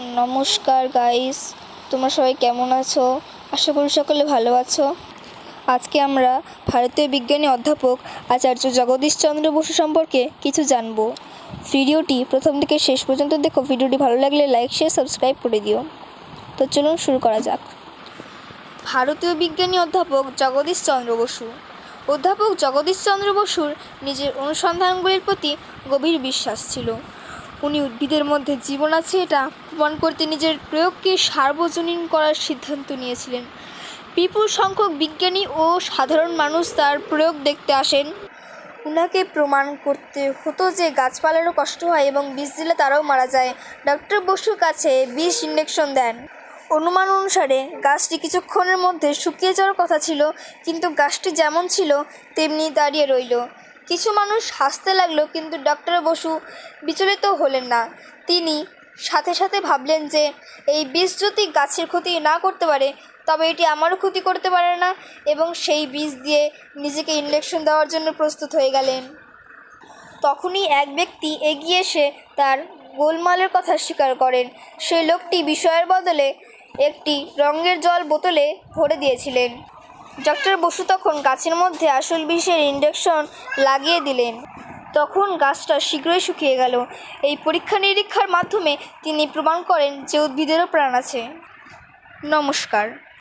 নমস্কার গাইস তোমরা সবাই কেমন আছো? আশা করি সকলে ভালো আছো। আজকে আমরা ভারতীয় বিজ্ঞানী অধ্যাপক আচার্য জগদীশ চন্দ্র বসু সম্পর্কে কিছু জানব। ভিডিওটি প্রথম থেকে শেষ পর্যন্ত দেখো। ভিডিওটি ভালো লাগলে লাইক শেয়ার সাবস্ক্রাইব করে দিও। তো চলুন শুরু করা যাক। ভারতীয় বিজ্ঞানী অধ্যাপক জগদীশ চন্দ্র বসু। অধ্যাপক জগদীশ চন্দ্র বসুর নিজের অনুসন্ধানগুলির প্রতি গভীর বিশ্বাস ছিল। উনি উদ্ভিদের মধ্যে জীবন আছে এটা? প্রমাণ করতে নিজের প্রয়োগকে সার্বজনীন করার সিদ্ধান্ত নিয়েছিলেন। বিপুল সংখ্যক বিজ্ঞানী ও সাধারণ মানুষ তার প্রয়োগ দেখতে আসেন। উনাকে প্রমাণ করতে হতো যে গাছপালারও কষ্ট হয় এবং বিষ দিলে তারাও মারা যায়। ডক্টর বসুর কাছে বিষ ইঞ্জেকশন দেন। অনুমান অনুসারে, গাছটি কিছুক্ষণের মধ্যে শুকিয়ে যাওয়ার কথা ছিল, কিন্তু গাছটি যেমন ছিল, তেমনি দাঁড়িয়ে রইল। কিছু মানুষ হাসতে লাগল, কিন্তু ডক্টর বসু বিচলিত হলেন না। তিনি সাথে সাথে ভাবলেন যে, এই বিষ যদি গাছের ক্ষতি না করতে পারে, তবে এটি আমারও ক্ষতি করতে পারে না এবং সেই বিষ দিয়ে নিজেকে ইনজেকশন দেওয়ার জন্য প্রস্তুত হয়ে গেলেন। তখনই এক ব্যক্তি এগিয়ে এসে তার গোলমালের কথা স্বীকার করেন। সেই লোকটি বিষয়ের বদলে একটি রঙের জল বোতলে ভরে দিয়েছিলেন। ডক্টর বসু তখন গাছের মধ্যে আসল বিষের ইঞ্জেকশন লাগিয়ে দিলেন। তখন গাছটা শীঘ্রই শুকিয়ে গেল। এই পরীক্ষা নিরীক্ষার মাধ্যমে তিনি প্রমাণ করেন যে উদ্ভিদেরও প্রাণ আছে। নমস্কার।